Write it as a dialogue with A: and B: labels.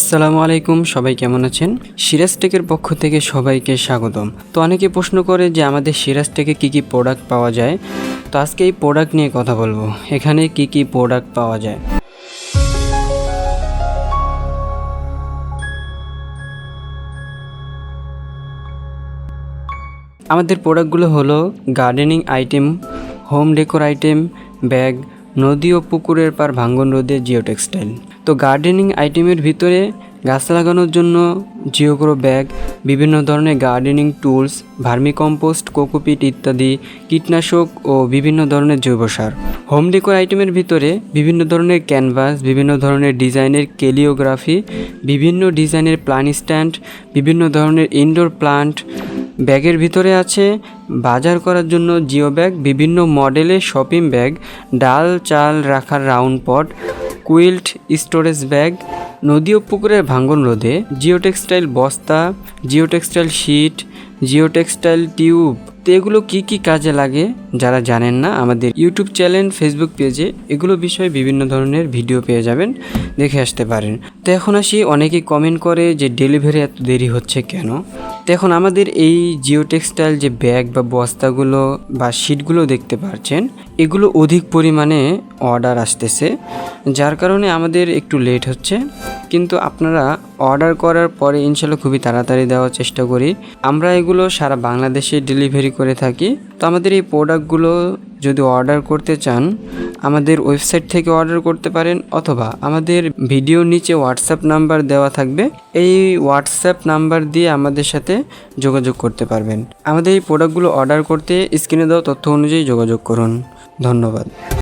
A: আসসালামু আলাইকুম, সবাই কেমন আছেন? সিরাজ টেকের পক্ষ থেকে সবাইকে স্বাগতম। তো অনেকে প্রশ্ন করে যে আমাদের সিরাজ টেকে কী কী প্রোডাক্ট পাওয়া যায়? তো আজকে এই প্রোডাক্ট নিয়ে কথা বলব। এখানে কি কি প্রোডাক্ট পাওয়া যায়? আমাদের প্রোডাক্টগুলো হলো gardening item home decor item bag নদী ও পুকুরের পার ভাঙ্গন রোদে জিও টেক্সটাইল তো গার্ডেনিং আইটেমের ভিতরে গাছ লাগানোর জন্য জিওগ্রো ব্যাগ, বিভিন্ন ধরনের গার্ডেনিং টুলস, ভার্মিকম্পোস্ট, কোকোপিট ইত্যাদি, কীটনাশক ও বিভিন্ন ধরনের জৈব সার। হোম ডেকোর আইটেমের ভিতরে বিভিন্ন ধরনের ক্যানভাস, বিভিন্ন ধরনের ডিজাইনের কেলিওগ্রাফি বিভিন্ন ডিজাইনের প্লান স্ট্যান্ড, বিভিন্ন ধরনের ইনডোর প্লান্ট ব্যাগের ভিতরে আছে বাজার করার জন্য জিও ব্যাগ, বিভিন্ন মডেলের শপিং ব্যাগ, ডাল চাল রাখার round pot, quilt storage bag, নদী ও পুকুরের ভাঙ্গন রোধে জিও টেক্সটাইল বস্তা, geotextile sheet, geotextile tube. তো এগুলো কী কী কাজে লাগে যারা জানেন না, আমাদের ইউটিউব চ্যানেল, ফেসবুক পেজে এগুলো বিষয়ে বিভিন্ন ধরনের ভিডিও পেয়ে যাবেন, দেখে আসতে পারেন। তো এখন আসি অনেকেই কমেন্ট করে যে ডেলিভারি এত দেরি হচ্ছে কেন? এখন আমাদের এই জিওটেক্সটাইল যে ব্যাগ বা বস্তাগুলো বা শিটগুলো দেখতে পাচ্ছেন এগুলো অধিক পরিমাণে অর্ডার আসতেছে, যার কারণে আমাদের একটু লেট হচ্ছে। কিন্তু আপনারা অর্ডার করার পরে ইনশাল্লাহ খুবই তাড়াতাড়ি দেওয়ার চেষ্টা করি। আমরা এগুলো সারা বাংলাদেশে ডেলিভারি করে থাকি। তো আমাদের এই প্রোডাক্টগুলো যদি অর্ডার করতে চান, আমাদের ওয়েবসাইট থেকে অর্ডার করতে পারেন অথবা আমাদের ভিডিওর নিচে হোয়াটসঅ্যাপ নাম্বার দেওয়া থাকবে। এই হোয়াটসঅ্যাপ নাম্বার দিয়ে আমাদের সাথে যোগাযোগ করতে পারবেন। আমাদের এই প্রোডাক্টগুলো অর্ডার করতে স্ক্রিনে দেওয়া তথ্য অনুযায়ী যোগাযোগ করুন। ধন্যবাদ।